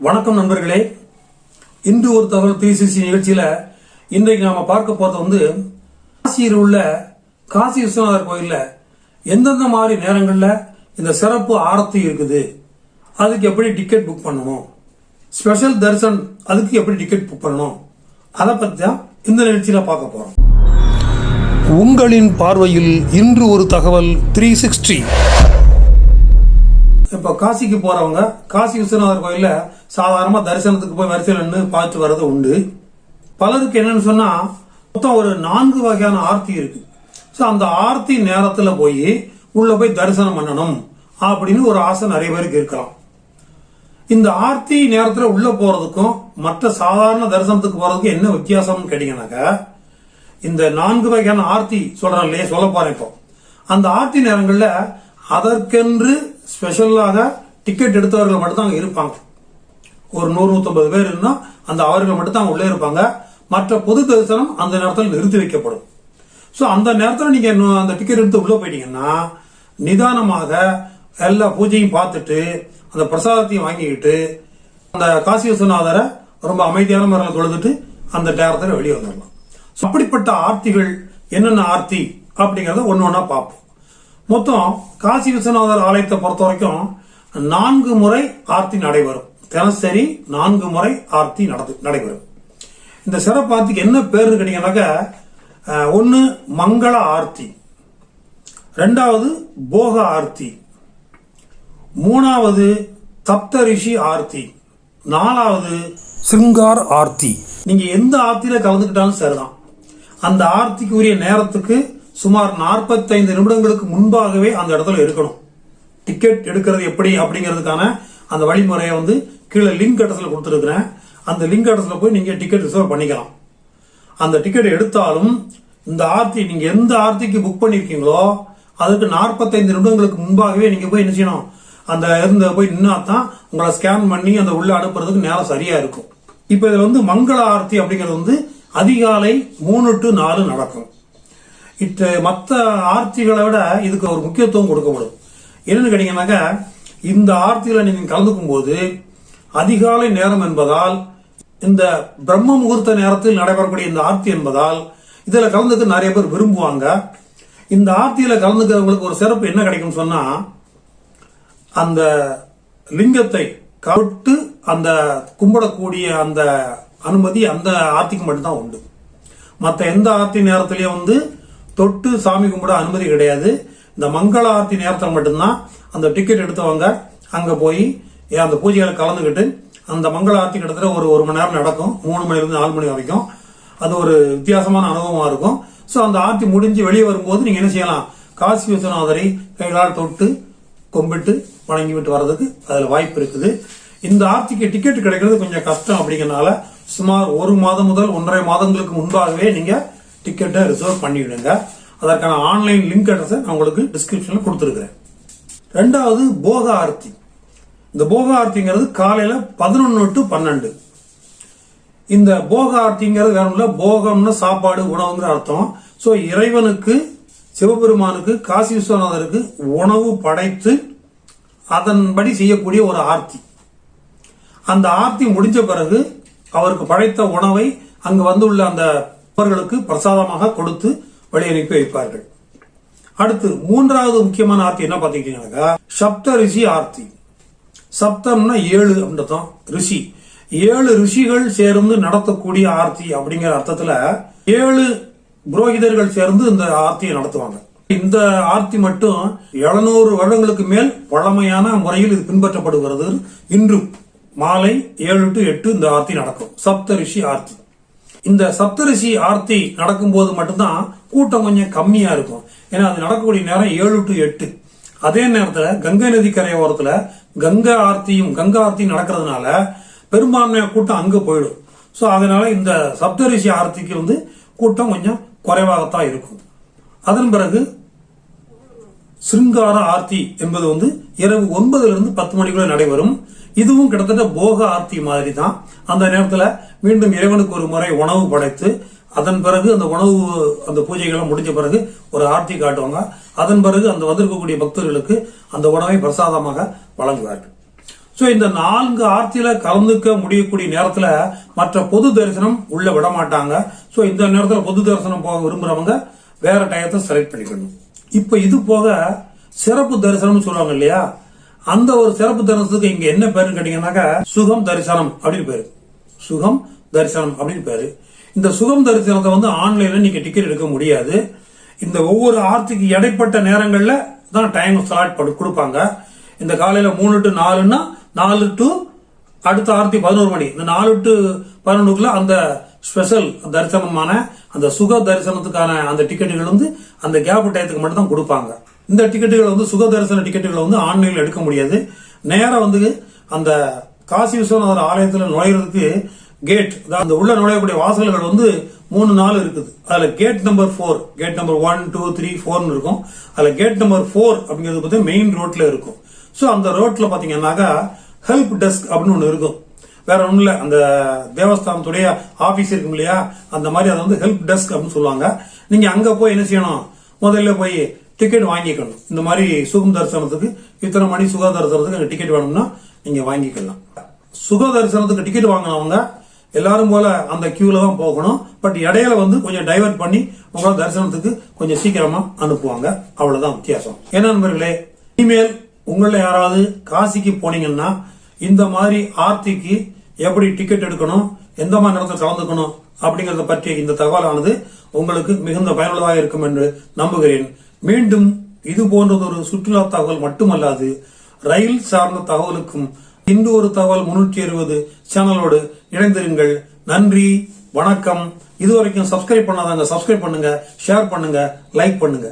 வணக்கம் நண்பர்களே. இன்று ஒரு தகவல் த்ரீ நிகழ்ச்சியில இன்றைக்கு நாம பார்க்க போறது வந்து காசியில் உள்ள காசி விஸ்வநாதர் கோயில்ல எந்தெந்த மாதிரி நேரங்கள்ல இந்த சிறப்பு ஆரத்தி இருக்குது? அதுக்கு எப்படி டிக்கெட் புக் பண்ணணும்? ஸ்பெஷல் தரிசன் அதுக்கு எப்படி டிக்கெட் புக் பண்ணணும்? அதை பத்தி தான் இந்த நிகழ்ச்சியில பார்க்க போறோம். உங்களின் பார்வையில் இன்று ஒரு தகவல் த்ரீ சிக்ஸ்டி இப்போ காசிக்கு போறவங்க காசி விஸ்வநாதர் கோயில்ல சாதாரணமா தரிசனத்துக்கு போய் வரிசையில் நின்று பார்த்து வர்றது உண்டு. பலருக்கு என்னன்னு சொன்னா மொத்தம் ஒரு நான்கு வகையான ஆர்த்தி இருக்கு. ஸோ அந்த ஆர்த்தி நேரத்துல போய் உள்ள போய் தரிசனம் பண்ணணும் அப்படின்னு ஒரு ஆசை நிறைய பேருக்கு இருக்கலாம். இந்த ஆர்த்தி நேரத்துல உள்ள போறதுக்கும் மற்ற சாதாரண தரிசனத்துக்கு போறதுக்கும் என்ன வித்தியாசம்னு கேட்டீங்கன்னாக்கா இந்த நான்கு வகையான ஆர்த்தி சொல்றேன் இல்லையே சொல்ல போறேன் இப்போ. அந்த ஆர்த்தி நேரங்கள்ல அதற்கென்று ஸ்பெஷலாக டிக்கெட் எடுத்தவர்கள் மட்டும் தான் இருப்பாங்க. ஒரு நூறு நூத்தம்பது பேர் இருந்தா அந்த அவர்கள் மட்டும் தான் உள்ளே இருப்பாங்க. மற்ற பொது தரிசனம் அந்த நேரத்தில் நிறுத்தி வைக்கப்படும். ஸோ அந்த நேரத்தில் நீங்க இன்னும் அந்த டிக்கெட் எடுத்து உள்ள போயிட்டீங்கன்னா நிதானமாக எல்லா பூஜையும் பார்த்துட்டு அந்த பிரசாதத்தையும் வாங்கிக்கிட்டு அந்த காசி விஸ்வநாதரை ரொம்ப அமைதியான முறையில் தொழுதுட்டு அந்த நேரத்தில் வெளியே வந்துடலாம் அப்படிப்பட்ட ஆர்த்திகள் என்னென்ன ஆர்த்தி அப்படிங்கறத ஒன்று ஒன்றா பார்ப்போம். மொத்தம் காசி விஸ்வநாதர் ஆலயத்தை பொறுத்த வரைக்கும் நான்கு முறை ஆர்த்தி நடைபெறும். தினசரி நான்கு முறை ஆர்த்தி நடந்து நடைபெறும். இந்த சிறப்பு ஆர்த்திக்கு என்ன பேர் கேட்டீங்கன்னாக்கா ஒன்று ஒன்னு மங்கள ஆர்த்தி ரெண்டாவது போக ஆர்த்தி மூணாவது தப்தரிஷி ஆர்த்தி நாலாவது சிங்கார் ஆர்த்தி. நீங்க எந்த ஆர்த்தியில கலந்துக்கிட்டாலும் சரிதான். அந்த ஆர்த்திக்கு உரிய நேரத்துக்கு சுமார் 45 நிமிடங்களுக்கு முன்பாகவே அந்த இடத்துல இருக்கணும் டிக்கெட் எடுக்கிறது எப்படி அப்படிங்கிறதுக்கான அந்த வழிமுறையை வந்து கீழே லிங்க் அட்ரஸ்ல கொடுத்துருக்குறேன். அந்த லிங்க் அட்ரஸ்ல போய் நீங்கள் டிக்கெட் ரிசர்வ் பண்ணிக்கலாம். அந்த டிக்கெட் எடுத்தாலும் இந்த ஆர்த்தி நீங்கள் எந்த ஆர்த்திக்கு புக் பண்ணியிருக்கீங்களோ அதுக்கு 45 நிமிடங்களுக்கு முன்பாகவே நீங்கள் போய் என்ன செய்யணும்? அந்த இருந்த போய் நின்னா தான் உங்களை ஸ்கேன் பண்ணி அந்த உள்ள அனுப்புறதுக்கு நேரம் சரியா இருக்கும். இப்போ இதில் வந்து மங்கள ஆர்த்தி அப்படிங்கிறது வந்து அதிகாலை மூணு டு நாலு நடக்கும். இத்த மற்ற ஆர்த்திகளை விட இதுக்கு ஒரு முக்கியத்துவம் கொடுக்கப்படும். என்னன்னு கேட்டீங்கன்னாக்கா இந்த ஆர்த்திகளை நீங்க கலந்துக்கும் போது அதிகாலை நேரம் என்பதால் இந்த பிரம்ம முகூர்த்த நேரத்தில் நடைபெறக்கூடிய இந்த ஆர்த்தி என்பதால் இதுல கலந்துக்க நிறைய பேர் விரும்புவாங்க. இந்த ஆர்த்தியில கலந்துக்கிறவங்களுக்கு ஒரு சிறப்பு என்ன கிடைக்கும் சொன்னா அந்த லிங்கத்தை கவிட்டு அந்த கும்பிடக்கூடிய அந்த அனுமதி அந்த ஆர்த்திக்கு மட்டும்தான் உண்டு. மற்ற எந்த ஆர்த்தி நேரத்திலயும் வந்து தொட்டு சாமி கும்பிட அனுமதி கிடையாது. இந்த மங்கள ஆர்த்தி நேரத்தில் மட்டும்தான் அந்த டிக்கெட் எடுத்தவங்க அங்கே போய் அந்த பூஜைகளை கலந்துக்கிட்டு அந்த மங்கள ஆர்த்தி கிட்டத்தட்ட ஒரு ஒரு மணி நேரம் நடக்கும். மூணு மணிலேருந்து நாலு மணி வரைக்கும். அது ஒரு வித்தியாசமான அனுபவமாக இருக்கும். ஸோ அந்த ஆர்த்தி முடிஞ்சு வெளியே வரும்போது நீங்கள் என்ன செய்யலாம்? காசி விஸ்வநாதரை கைகளால் தொட்டு கும்பிட்டு வணங்கி விட்டு வர்றதுக்கு அதில் வாய்ப்பு இருக்குது. இந்த ஆர்த்திக்கு டிக்கெட் கிடைக்கிறது கொஞ்சம் கஷ்டம் அப்படிங்கறனால சுமார் ஒரு மாதம் முதல் ஒன்றரை மாதங்களுக்கு முன்பாகவே நீங்கள் டிக்கெட்டை ரிசர்வ் பண்ணிவிடுங்க அதற்கான ஆன்லைன் லிங்க் அட்ரஸை நான் உங்களுக்கு டிஸ்கிரிப்ஷனில் கொடுத்துருக்குறேன். ரெண்டாவது போக ஆர்த்தி இந்த போக ஆர்த்திங்கிறது காலையில் பதினொன்று டு பன்னெண்டு. இந்த போக ஆர்த்திங்கிறது வேணும்ல போகம்னு சாப்பாடு உணவுங்கிற அர்த்தம். ஸோ இறைவனுக்கு சிவபெருமானுக்கு காசி விஸ்வநாதருக்கு உணவு படைத்து அதன்படி செய்யக்கூடிய ஒரு ஆர்த்தி. அந்த ஆர்த்தி முடிஞ்ச பிறகு அவருக்கு படைத்த உணவை அங்கு வந்துள்ள அந்த அவர்களுக்கு பிரசாதமாக கொடுத்து வழி அனுப்பி வைப்பார்கள். அடுத்து மூன்றாவது முக்கியமான ஆர்த்தி என்ன பாத்தீங்கன்னாக்கா சப்த ரிஷி ஆர்த்தி. சப்தம்னா ஏழு அப்படின்றதும் ரிஷி. ஏழு ரிஷிகள் சேர்ந்து நடத்தக்கூடிய ஆர்த்தி அப்படிங்கிற அர்த்தத்துல ஏழு புரோகிதர்கள் சேர்ந்து இந்த ஆர்த்தியை நடத்துவாங்க. இந்த ஆர்த்தி மட்டும் 700 வருடங்களுக்கு மேல் பழமையான முறையில் இது பின்பற்றப்படுகிறது. இன்றும் மாலை ஏழு டு எட்டு இந்த ஆர்த்தி நடக்கும். சப்த ரிஷி ஆர்த்தி. இந்த சப்தரிசி ஆர்த்தி நடக்கும்போது மட்டும்தான் கூட்டம் கொஞ்சம் கம்மியா இருக்கும். ஏன்னா அது நடக்கக்கூடிய நேரம் ஏழு டு எட்டு. அதே நேரத்துல கங்கை நதி கரையோரத்துல கங்கா ஆர்த்தியும் கங்கா ஆர்த்தியும் நடக்கிறதுனால பெரும்பான்மையான கூட்டம் அங்க போயிடும். ஸோ அதனால இந்த சப்தரிஷி ஆர்த்திக்கு வந்து கூட்டம் கொஞ்சம் குறைவாகத்தான் இருக்கும். அதன் பிறகு சிருங்கார ஆர்த்தி என்பது வந்து இரவு ஒன்பதுல இருந்து பத்து மணிக்குள்ள நடைபெறும். இதுவும் கிட்டத்தட்ட போக ஆர்த்தி மாதிரி தான் அந்த நேரத்துல மீண்டும் இறைவனுக்கு ஒரு முறை உணவு படைத்து அதன் பிறகு அந்த உணவு அந்த பூஜைகள்லாம் முடிஞ்ச பிறகு ஒரு ஆர்த்தி காட்டுவாங்க. அதன் பிறகு அந்த வந்திருக்கக்கூடிய பக்தர்களுக்கு அந்த உணவை பிரசாதமாக வழங்குவார்கள். ஸோ இந்த நான்கு ஆர்த்தியில கலந்துக்க முடியக்கூடிய நேரத்துல மற்ற பொது தரிசனம் உள்ள விட மாட்டாங்க ஸோ இந்த நேரத்தில் பொது தரிசனம் போக விரும்புறவங்க வேற டயத்தை செலக்ட் பண்ணிக்கணும். இப்ப இது போக சிறப்பு தரிசனம் சொல்லுவாங்க இல்லையா? அந்த ஒரு சிறப்பு தரிசனத்துக்கு இங்க என்ன பேருன்னு கேட்டீங்கன்னாக்கா சுகம் தரிசனம் அப்படின்னு பேரு. சுகம் தரிசனம் அப்படின்னு பேரு. இந்த சுகம் தரிசனத்தை வந்து ஆன்லைன்ல நீங்க டிக்கெட் எடுக்க முடியாது. இந்த ஒவ்வொரு ஆர்த்திக்கு இடைப்பட்ட நேரங்கள்ல தான் டைம் ஸ்லாட் பண்ணி கொடுப்பாங்க. இந்த காலையில மூணு டு நாலுன்னா நாலு டு அடுத்த ஆர்த்தி பதினோரு மணி. இந்த நாலு டு பதினொன்றுக்குள்ள அந்த ஸ்பெஷல் தரிசனமான அந்த சுக தரிசனத்துக்கான அந்த டிக்கெட்டுகள் வந்து அந்த கேப் டயத்துக்கு மட்டும் தான் கொடுப்பாங்க. இந்த டிக்கெட்டுகள் வந்து சுக தரிசன டிக்கெட்டுகளை வந்து ஆன்லைனில் எடுக்க முடியாது. நேராக வந்து அந்த காசி விஸ்வநாதர் ஆலயத்தில் நுழையிறதுக்கு கேட் அந்த உள்ள நுழையக்கூடிய வாசல்கள் வந்து மூணு நாள் இருக்குது. அதில் gate number four gate number one two three ஃபோர்னு இருக்கும். அதில் கேட் நம்பர் ஃபோர் அப்படிங்கிறது பார்த்தீங்கன்னா மெயின் ரோட்டில் இருக்கும். ஸோ அந்த ரோட்டில் பார்த்தீங்கன்னாக்கா ஹெல்ப் டெஸ்க் அப்படின்னு ஒன்று இருக்கும். வேற ஒன்றும் இல்லை. அந்த தேவஸ்தானத்துடைய ஆஃபீஸ் இருக்கும் இல்லையா? அந்த மாதிரி அதை வந்து ஹெல்ப் டெஸ்க் அப்படின்னு சொல்லுவாங்க. நீங்கள் அங்கே போய் என்ன செய்யணும்? முதல்ல போய் டிக்கெட் வாங்கிக்கணும். இந்த மாதிரி சுகம் தரிசனத்துக்கு இத்தனை மணி சுக தரிசனத்துக்கு டிக்கெட் வேணும்னா நீங்கள் வாங்கிக்கலாம். சுக தரிசனத்துக்கு டிக்கெட் வாங்கினவங்க எல்லாரும் போல அந்த கியூல தான் போகணும். பட் இடையில வந்து கொஞ்சம் டைவர்ட் பண்ணி உங்களோட தரிசனத்துக்கு கொஞ்சம் சீக்கிரமா அனுப்புவாங்க. அவ்வளவுதான் வித்தியாசம். என்ன நண்பர்களே இனிமேல் உங்களில் யாராவது காசிக்கு போனீங்கன்னா இந்த மாதிரி ஆர்த்திக்கு எப்படி டிக்கெட் எடுக்கணும் எந்த மாதிரி நேரத்தில் கலந்துக்கணும் அப்படிங்கறத பற்றிய இந்த தகவலானது உங்களுக்கு மிகுந்த பயனுள்ளதாக இருக்கும் என்று நம்புகிறேன். மீண்டும் இது போன்றதொரு சுற்றுலா தகவல் மட்டுமல்லாது ரயில் சார்ந்த தகவலுக்கும் இன்று ஒரு தகவல் முன்னூற்றி அறுபது சேனலோடு இணைந்திருங்கள். நன்றி வணக்கம். இதுவரைக்கும் சப்ஸ்கிரைப் பண்ணாதாங்க சப்ஸ்கிரைப் பண்ணுங்க ஷேர் பண்ணுங்க லைக் பண்ணுங்க.